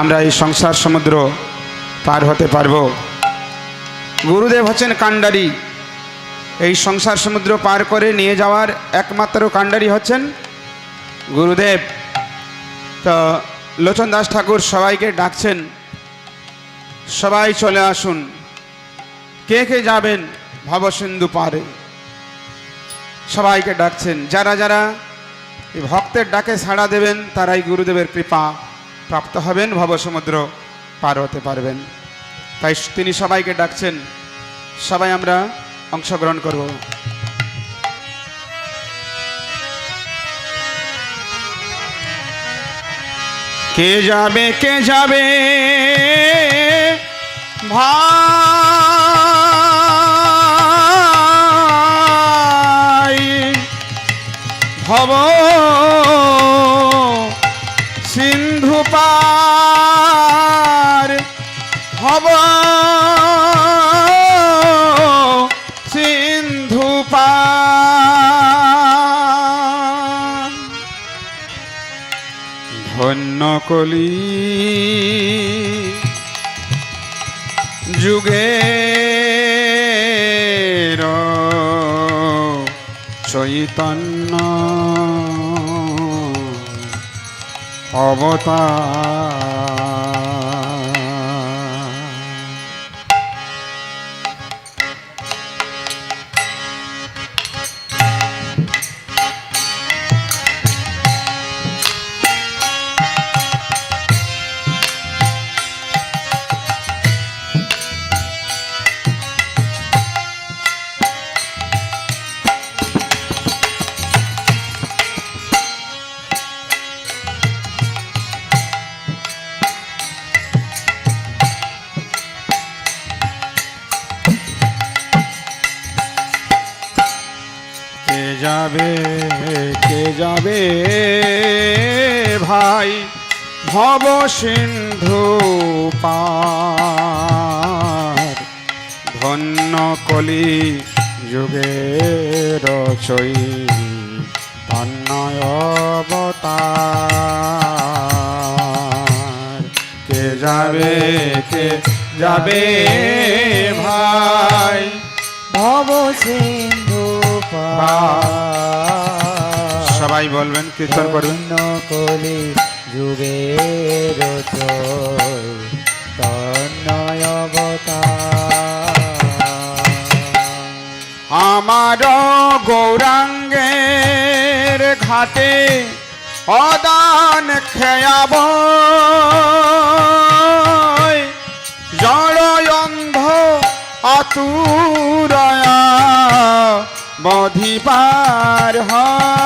আমরা এই সংসার সমুদ্র পার হতে পারব। গুরুদেব হচ্ছেন কাণ্ডারি। এই সংসার সমুদ্র পার করে নিয়ে যাওয়ার একমাত্র কাণ্ডারি হচ্ছেন গুরুদেব। তো লোচন দাস ঠাকুর সবাইকে ডাকছেন। সবাই চলে আসুন। কে কে যাবেন ভবসিন্ধু পারে? সবাইকে ডাকছেন। যারা যারা ভক্তের ডাকে সাড়া দেবেন, তারাই গুরুদেবের কৃপা। প্রাপ্ত হবেন, ভবসমুদ্র পার হতে পারবেন। তাই তিনি সবাইকে ডাকছেন, সবাই আমরা অংশগ্রহণ করব। কে যাবে কে যাবে? ভাই! কলি যুগে চৈতন্য অবতার যাবে? কে যাবে? ভাই ভব সিন্ধু ধন্য কলি যুগের চৈ অবতার। কে যাবে? কে যাবে? ভাই ভব সিন্ধু বলবেন কীর্তন করবেন। কলি যুগের আমার গৌরাঙ্গের ঘাটে অদান খেয়াব। জড় অন্ধ আতুরয়া বধিপার হয়।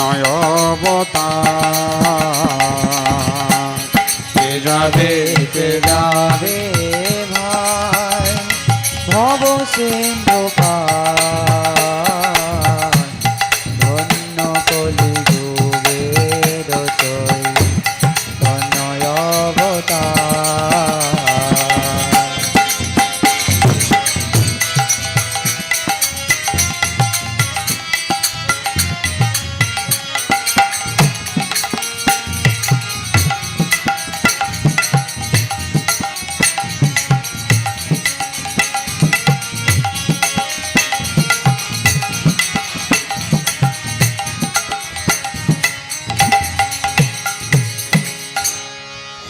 অন্যয় অবতার কে যাবে কে যাবে ভব সিন্ধু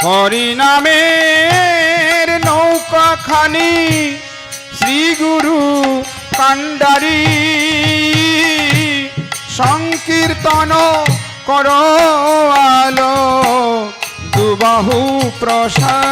হরিনামের নৌকা খানি শ্রী গুরু কান্ডারি। সংকীর্তন কর আলো দুবাহু প্রসারী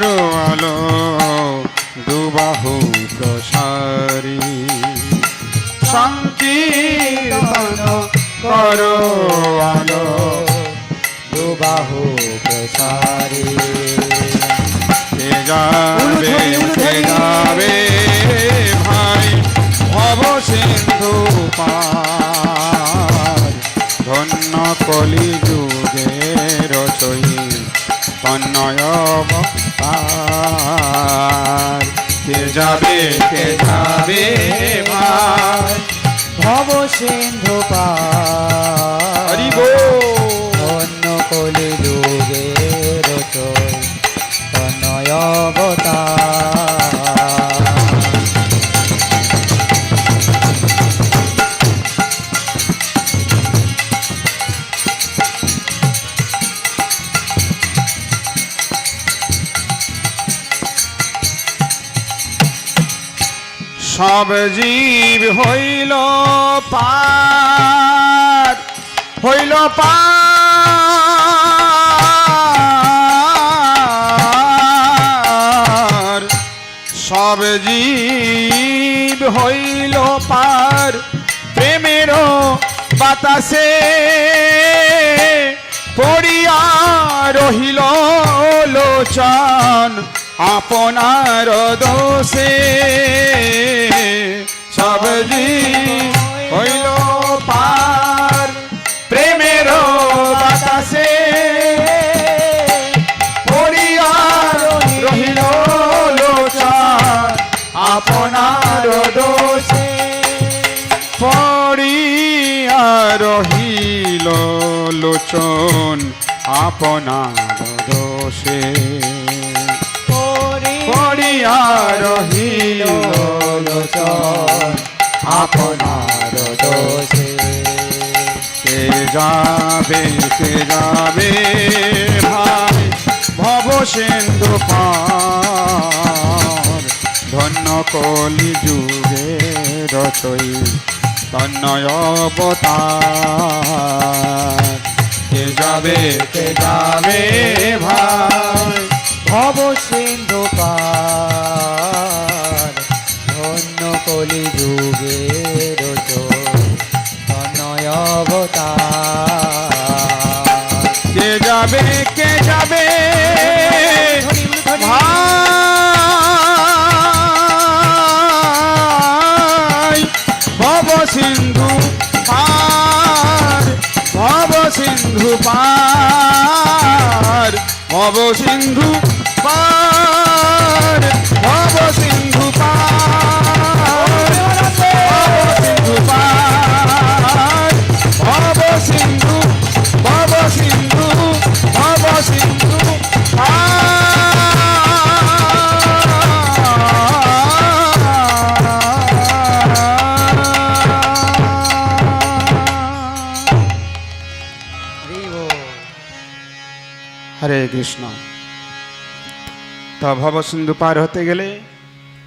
করো আলো দুবাহু প্রসারী। সংকীর্তন করো আলো দুবাহু প্রসারী। কে যাবে কে যাবে ভাই ভব সিন্ধু পার। ধন্য যাবে কে যাবে ভাই। ভব সিন্ধু হরি সব জীব হইল পার হইল পার। সব জীব হইল পার, প্রেমের বাতাসে পড়িয়া রহিল লোচন, আপনার দোষে। লোচন আপনার দোষে। পড়িয়া রহিল লোচন আপনার দোষে। কে যাবে কে যাবে ভাই? ভব সিন্ধু ধন্য কলি যুগে রচই তন্ময় অবতার। যাবে কে যাবে ভাই? ভব সিন্ধু পার ধন্য কলি যুগে অবতার। কে যাবে কে যাবে? ভব সিন্ধু পার ভব কৃষ্ণ। তা ভবসিন্ধু পার হতে গেলে